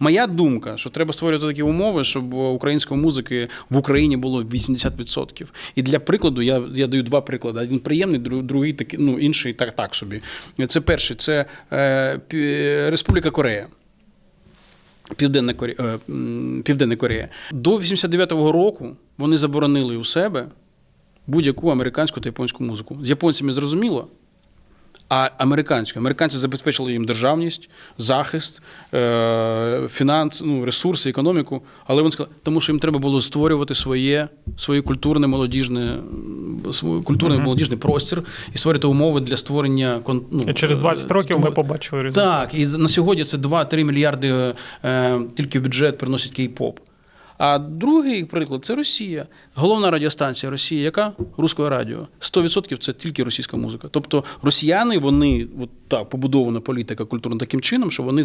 Моя думка, що треба створювати такі умови, щоб української музики в Україні було 80%. І для прикладу я, я даю два приклади: один приємний, другий такий, ну інший так, так собі. Це перший це е, Республіка Корея. Південна Корея, е, Південна Корея. До 89-го року вони заборонили у себе будь-яку американську та японську музику. З японцями зрозуміло, а американською. Американці забезпечили їм державність, захист, е, фінанс, ну, ресурси, економіку. Але вони сказали, тому що їм треба було створювати своє, своє культурне молодіжне, свій культурний молодіжний простір і створити умови для створення ну, І через 20 е, років ми побачили результат. так, і на сьогодні це 2-3 мільярди е, тільки в бюджет приносить кей-поп. А другий приклад це Росія. Головна радіостанція Росії, яка Руське радіо. 100% це тільки російська музика. Тобто росіяни, вони от так побудована політика культурна таким чином, що вони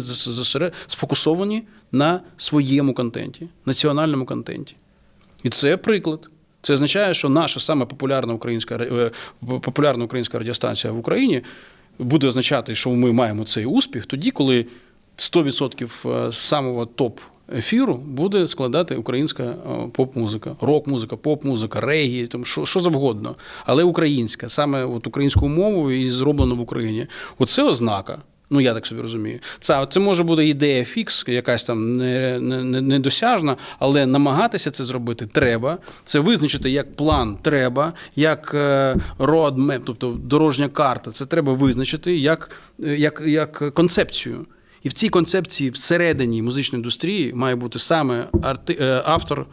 сфокусовані на своєму контенті, національному контенті. І це приклад. Це означає, що наша саме популярна українська е, популярна українська радіостанція в Україні буде означати, що ми маємо цей успіх тоді, коли 100% самого топ. Ефіру буде складати українська е, поп-музика, рок-музика, поп-музика, регі, там що, що завгодно, але українська, саме от українською мовою і зроблено в Україні. Оце ознака. Ну, я так собі розумію. Це, це може бути ідея фікс, якась там не- не- не- недосяжна, але намагатися це зробити треба. Це визначити як план треба, як е, roadmap, тобто дорожня карта. Це треба визначити як, е, як, як концепцію. І в цій концепції всередині музичної індустрії має бути саме арти, е, автор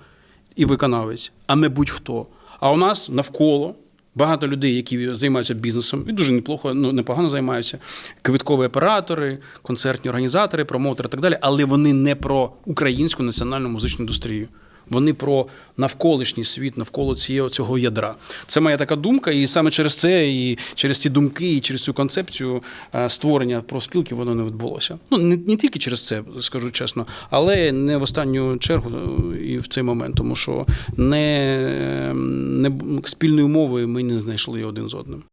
і виконавець, а не будь-хто. А у нас навколо багато людей, які займаються бізнесом, і дуже неплохо, ну непогано займаються. Квиткові оператори, концертні організатори, промоутери і так далі, але вони не про українську національну музичну індустрію. Вони про навколишній світ, навколо цієї цього ядра. Це моя така думка, і саме через це, і через ці думки, і через цю концепцію е, створення профспілки воно не відбулося. Ну не, не тільки через це, скажу чесно, але не в останню чергу е, і в цей момент, тому що не, не спільної мови ми не знайшли один з одним.